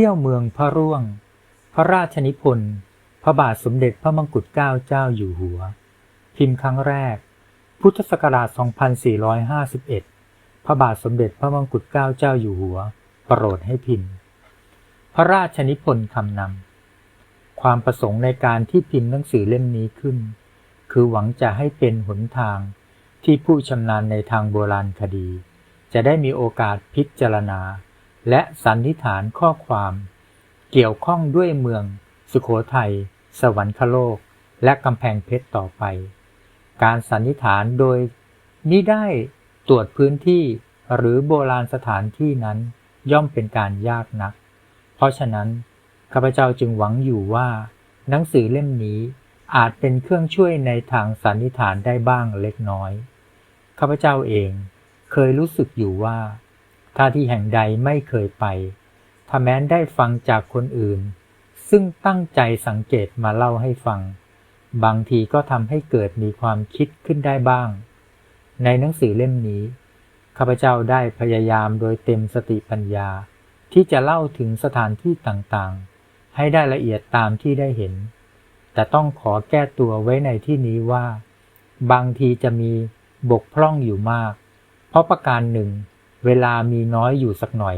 ที่ยวเมืองพระร่วง พระราชนิพนธ์พระบาทสมเด็จพระมงกุฎเกล้าเจ้าอยู่หัว พิมพ์ครั้งแรก พุทธศักราช 2451 พระบาทสมเด็จพระมงกุฎเกล้าเจ้าอยู่หัว โปรดให้พิมพ์ พระราชนิพนธ์คำนำ ความประสงค์ในการที่พิมพ์หนังสือเล่มนี้ขึ้น คือหวังจะให้เป็นหนทางที่ผู้ชำนาญในทางโบราณคดี จะได้มีโอกาสพิจารณา และสันนิษฐานข้อความ เกี่ยวข้องด้วยเมือง สุขโขทัย สวรรคโลก และกำแพงเพชรต่อไป การสันนิษฐานโดยมิได้ตรวจพื้นที่หรือโบราณสถานที่นั้นย่อมเป็นการยากนัก เพราะฉะนั้นข้าพเจ้าจึงหวังอยู่ว่า หนังสือเล่มนี้อาจเป็นเครื่องช่วยในทางสันนิษฐานได้บ้างเล็กน้อย ข้าพเจ้าเองเคยรู้สึกอยู่ว่า ถ้าที่แห่งใดไม่เคยไป ถ้าแม้นได้ฟังจากคนอื่น ซึ่งตั้งใจสังเกตมาเล่าให้ฟัง บางทีก็ทำให้เกิดมีความคิดขึ้นได้บ้าง ในหนังสือเล่มนี้ ข้าพเจ้าได้พยายามโดยเต็มสติปัญญา ที่จะเล่าถึงสถานที่ต่างๆ ให้ได้ละเอียดตามที่ได้เห็น แต่ต้องขอแก้ตัวไว้ในที่นี้ว่า บางทีจะมีบกพร่องอยู่มาก เพราะประการหนึ่ง เวลามีน้อยอยู่สักหน่อย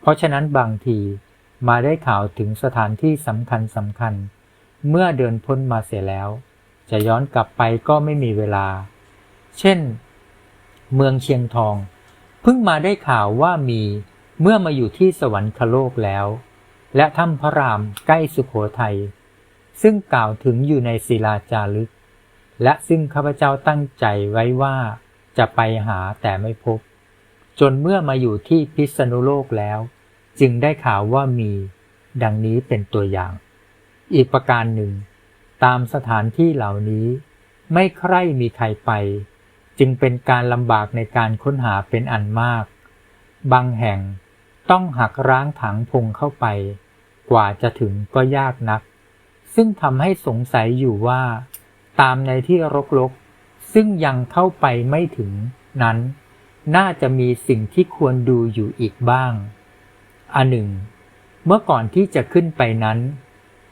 เพราะฉะนั้นบางทีมาได้ข่าวถึงสถานที่สำคัญสำคัญ เมื่อเดินพ้นมาเสียแล้ว จะย้อนกลับไปก็ไม่มีเวลา เช่น เมืองเชียงทอง เพิ่งมาได้ข่าวว่ามีเมื่อมาอยู่ที่สวรรคโลกแล้ว และถ้ำพระรามใกล้สุขโขทัยซึ่งกล่าวถึงอยู่ในศิลาจารึก และซึ่งข้าพเจ้าตั้งใจไว้ว่าจะไปหาแต่ไม่พบ จนเมื่อมาอยู่ที่พิษณุโลกแล้ว จึงได้ข่าวว่ามี ดังนี้เป็นตัวอย่าง อีกประการหนึ่ง ตามสถานที่เหล่านี้ ไม่ใคร่มีใครไป จึงเป็นการลำบากในการค้นหาเป็นอันมาก บางแห่งต้องหักร้างถังพงเข้าไป กว่าจะถึงก็ยากนัก ซึ่งทำให้สงสัยอยู่ว่า ตามในที่รกๆซึ่งยังเข้าไปไม่ถึงนั้น น่าจะมีสิ่งที่ควรดูอยู่อีกบ้าง อันหนึ่ง เมื่อก่อนที่จะขึ้นไปนั้น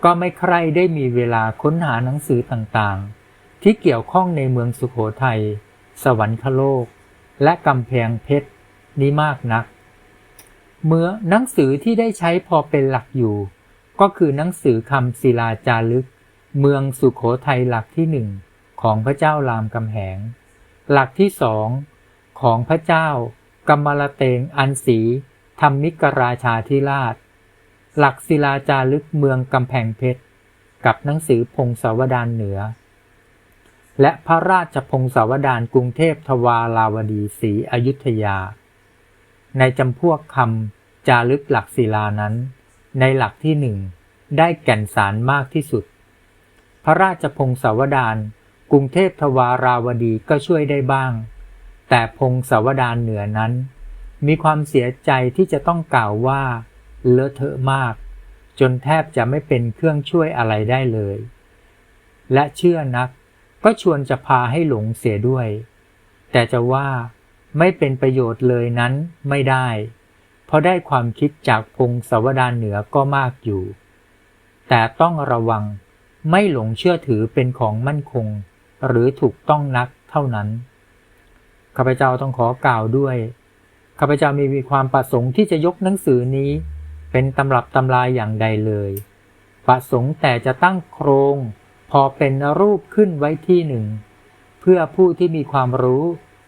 ก็ไม่ใครได้มีเวลาค้นหาหนังสือต่างๆ ที่เกี่ยวข้องในเมืองสุขโขทัย สวรรคโลก และกำแพงเพชรนี้มากนัก เมื่อหนังสือที่ได้ใช้พอเป็นหลักอยู่ ก็คือหนังสือคำศิลาจารึก เมืองสุขโขทัยหลักที่หนึ่งของพระเจ้ารามกำแหง หลักที่สอง ของพระเจ้ากำมลเตงอันสีธรรมิกราชาธิราช หลักศิลาจารึกเมืองกำแพงเพชร กับหนังสือพงศาวดารเหนือ และพระราชพงศาวดารกรุงเทพทวาราวดีศรีอยุธยา ในจำพวกคำจารึกหลักศิลานั้น ในหลักที่หนึ่งได้แก่นสารมากที่สุด พระราชพงศาวดารกรุงเทพทวาราวดีก็ช่วยได้บ้าง แต่พงศาวดารเหนือนั้น มีความเสียใจที่จะต้องกล่าวว่า เลอะเทอะมาก จนแทบจะไม่เป็นเครื่องช่วยอะไรได้เลย และเชื่อนักก็ชวนจะพาให้หลงเสียด้วย แต่จะว่าไม่เป็นประโยชน์เลยนั้นไม่ได้ เพราะได้ความคิดจากพงศาวดารเหนือก็มากอยู่ แต่ต้องระวังไม่หลงเชื่อถือเป็นของมั่นคง หรือถูกต้องนักเท่านั้น ข้าพเจ้าต้องขอกล่าวด้วย ข้าพเจ้ามีมีความประสงค์ที่จะยกหนังสือนี้ เป็นตำรับตำลายอย่างใดเลย ประสงค์แต่จะตั้งโครง พอเป็นรูปขึ้นไว้ที่หนึ่ง เพื่อผู้ที่มีความรู้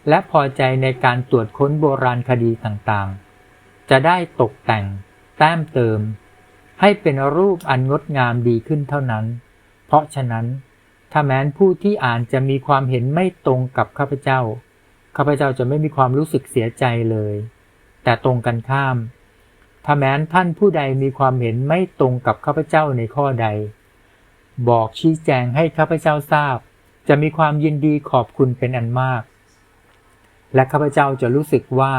และพอใจในการตรวจค้นโบราณคดีต่างๆ จะได้ตกแต่ง แต้มเติม ให้เป็นรูปอันงดงามดีขึ้นเท่านั้น เพราะฉะนั้น ถ้าแม้นผู้ที่อ่านจะมีความเห็นไม่ตรงกับข้าพเจ้า ข้าพเจ้าจะไม่มีความรู้สึกเสียใจเลย แต่ตรงกันข้าม ถ้าแม้นท่านผู้ใดมีความเห็นไม่ตรงกับข้าพเจ้าในข้อใด บอกชี้แจงให้ข้าพเจ้าทราบ จะมีความยินดีขอบคุณเป็นอันมาก และข้าพเจ้าจะรู้สึกว่า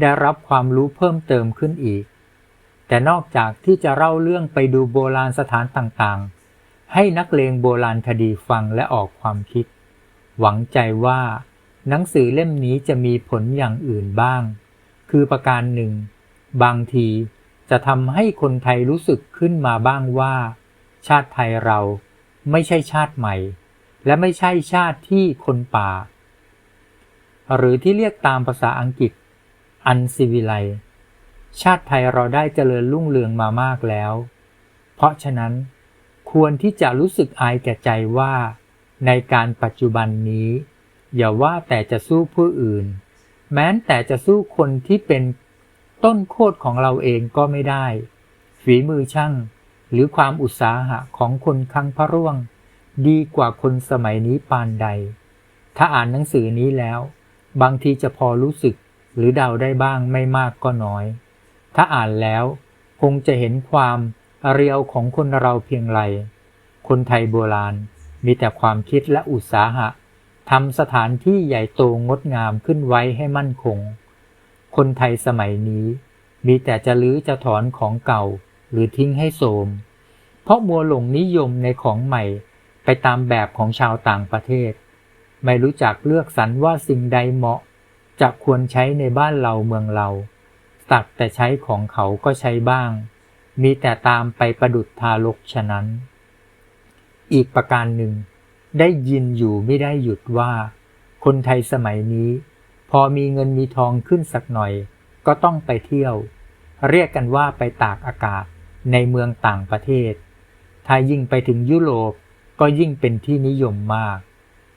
ได้รับความรู้เพิ่มเติมขึ้นอีก แต่นอกจากที่จะเล่าเรื่องไปดูโบราณสถานต่างๆ ให้นักเลงโบราณคดีฟังและออกความคิด หวังใจว่า หนังสือเล่มนี้จะมีผลอย่างอื่นบ้าง คือประการหนึ่ง บางทีจะทำให้คนไทยรู้สึกขึ้นมาบ้างว่า ชาติไทยเราไม่ใช่ชาติใหม่ และไม่ใช่ชาติที่คนป่า หรือที่เรียกตามภาษาอังกฤษ อันซิวิไลชาติไทยเราได้เจริญรุ่งเรืองมามากแล้ว เพราะฉะนั้นควรที่จะรู้สึกอายแก่ใจว่า ในการปัจจุบันนี้ อย่าว่าแต่จะสู้ผู้อื่น แม้แต่จะสู้คนที่เป็นต้นโคตรของเราเองก็ไม่ได้ ฝีมือช่าง หรือความอุตสาหะของคนครั้งพระร่วง ดีกว่าคนสมัยนี้ปานใด ถ้าอ่านหนังสือนี้แล้ว บางทีจะพอรู้สึกหรือเดาได้บ้างไม่มากก็น้อย ถ้าอ่านแล้วคงจะเห็นความเรียวของคนเราเพียงไร คนไทยโบราณมีแต่ความคิดและอุตสาหะ ทำสถานที่ใหญ่โตงดงามขึ้นไว้ให้มั่นคง คนไทยสมัยนี้ มีแต่จะลื้อจะถอนของเก่าหรือทิ้งให้โทมเพราะมัวหลงนิยมในของใหม่ไปตามแบบของชาวต่างประเทศ ไม่รู้จักเลือกสรรว่าสิ่งใดเหมาะ จะควรใช้ในบ้านเราเมืองเรา ตักแต่ใช้ของเขาก็ใช้บ้าง มีแต่ตามไปประดุดทารกฉะนั้น อีกประการหนึ่ง ได้ยินอยู่ไม่ได้หยุดว่า คนไทยสมัยนี้ พอมีเงินมีทองขึ้นสักหน่อย ก็ต้องไปเที่ยว เรียกกันว่าไปตากอากาศในเมืองต่างประเทศ ถ้ายิ่งไปถึงยุโรปก็ยิ่งเป็นที่นิยมมาก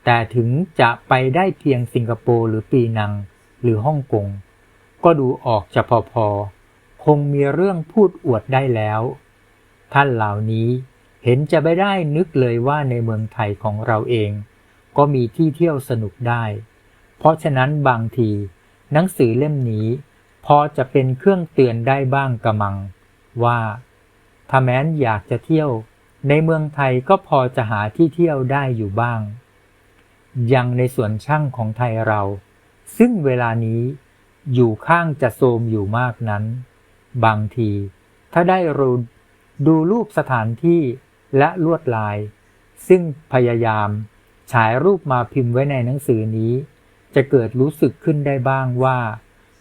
แต่ถึงจะไปได้เพียงสิงคโปร์หรือปีนังหรือฮ่องกงก็ดูออกจะพอๆคงมีเรื่องพูดอวดได้แล้ว ท่านเหล่านี้ เห็นจะไม่ได้นึกเลยว่าในเมืองไทยของเราเอง ก็มีที่เที่ยวสนุกได้ เพราะฉะนั้นบางที หนังสือเล่มนี้พอจะเป็นเครื่องเตือนได้บ้างกระมัง ว่าถ้าแม้นอยากจะเที่ยว ในเมืองไทยก็พอจะหาที่เที่ยวได้อยู่บ้าง ยังในส่วนช่างของไทยเรา ซึ่งเวลานี้อยู่ข้างจะโทมอยู่มากนั้น บางที ถ้าได้รูดูรูปสถานที่ และลวดลาย ซึ่งพยายามฉายรูปมาพิมพ์ไว้ในหนังสือนี้ จะเกิดรู้สึกขึ้นได้บ้างว่า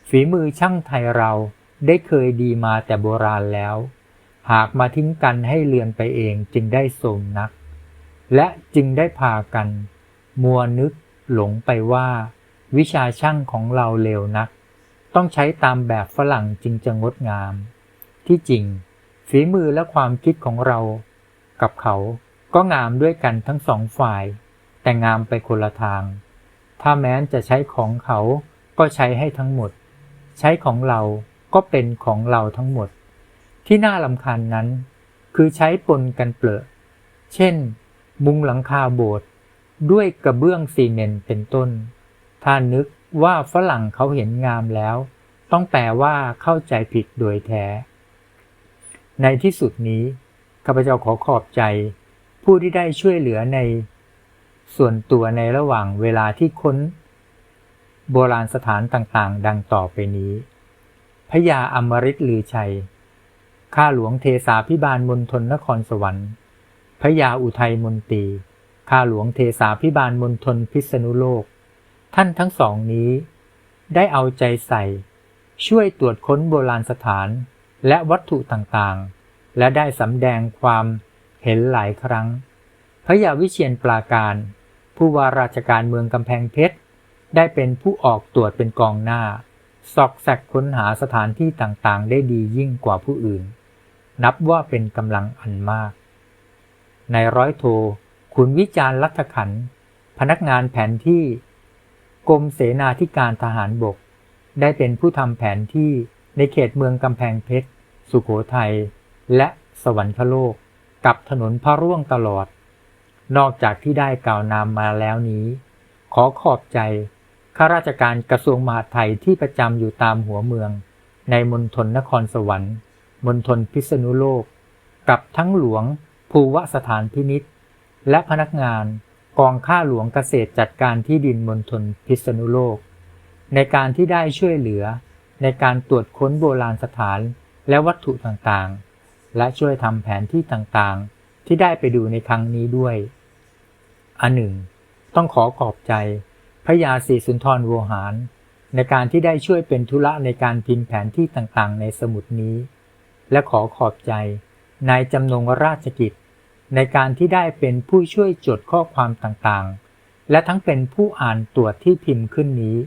ฝีมือช่างไทยเราได้เคยดีมาแต่โบราณแล้ว หากมาทิ้งกันให้เลือนไปเองจึงได้โสมนัก และจึงได้พากัน มัวนึกหลงไปว่า วิชาช่างของเราเลวนัก ต้องใช้ตามแบบฝรั่งจึงจะงดงาม ที่จริงฝีมือและความคิดของเรา กับเขาก็งามด้วยกันทั้งสองฝ่าย แต่งามไปคนละทาง ถ้าแม้นจะใช้ของเขาก็ใช้ให้ทั้งหมด ใช้ของเราก็เป็นของเราทั้งหมด ที่น่าลำคาญนั้น คือใช้ปนกันเปลอะเช่น มุงหลังคาโบสถ์ด้วยกระเบื้องซีเมนต์เป็นต้น ถ้านึกว่าฝรั่งเขาเห็นงามแล้ว ต้องแปลว่าเข้าใจผิดโดยแท้ ในที่สุดนี้ ข้าพเจ้าขอขอบใจ ผู้ที่ได้ช่วยเหลือในส่วนตัวในระหว่างเวลาที่ค้น โบราณสถานต่างๆ ดังต่อไปนี้ พระยาอมริตลือชัย ข้าหลวงเทสาพิบาลมณฑลนครสวรรค์พระยาอุทัยมนตรี ข้าหลวงเทสาพิบาลมณฑลพิษณุโลก ท่านทั้งสองนี้ ได้เอาใจใส่ ช่วยตรวจค้นโบราณสถานและวัตถุต่างๆ และได้สำแดงความเห็นหลายครั้ง พระยาวิเชียนปราการ ผู้ว่าราชการเมืองกำแพงเพชร ได้เป็นผู้ออกตรวจเป็นกองหน้า สอกแสกค้นหาสถานที่ต่างๆ ได้ดียิ่งกว่าผู้อื่น นับว่าเป็นกำลังอันมาก ในร้อยโทขุนวิจารณ์รัฐขัน พนักงานแผนที่ กรมเสนาธิการทหารบก ได้เป็นผู้ทำแผนที่ในเขตเมืองกำแพงเพชร สุขโขทัย และสวรรคโลกกับถนนพระร่วงตลอด นอกจากที่ได้กล่าวนามมาแล้วนี้ ขอขอบใจข้าราชการกระทรวงมหาดไทยที่ประจำอยู่ตามหัวเมือง ในมณฑลนครสวรรค์มณฑลพิษณุโลก กับทั้งหลวงภูวสถานพินิษและพนักงานกองข้าหลวงเกษตรจัดการที่ดินมณฑลพิษณุโลก ในการที่ได้ช่วยเหลือ ในการตรวจค้นโบราณสถานและวัตถุต่างๆ และช่วยทำแผนที่ต่างๆ ที่ได้ไปดูในครั้งนี้ด้วย อันหนึ่ง ต้องขอขอบใจ พระยาศรีสุนทรโวหาร ในการที่ได้ช่วยเป็นธุระในการพิมพ์แผนที่ต่างๆ ในสมุดนี้ และขอขอบใจนายจำนงราชกิจ ในการที่ได้เป็นผู้ช่วยจดข้อความต่างๆ และทั้งเป็นผู้อ่านตรวจที่พิมพ์ขึ้นนี้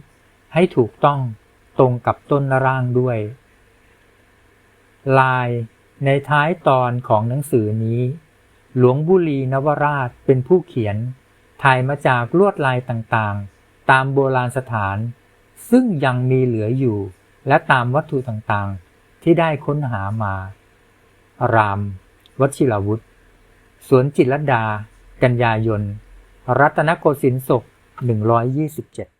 ให้ถูกต้องตรงกับต้นร่างด้วยลาย ในท้ายตอนของหนังสือนี้ หลวงบุรีนวราชเป็นผู้เขียน ถ่ายมาจากลวดลายต่างๆ ตามโบราณสถาน ซึ่งยังมีเหลืออยู่ และตามวัตถุต่างๆ ที่ได้ค้นหามา ราม วชิรวุฒิสวนจิตรดา กันยายน รัตนโกสินทร์ศก127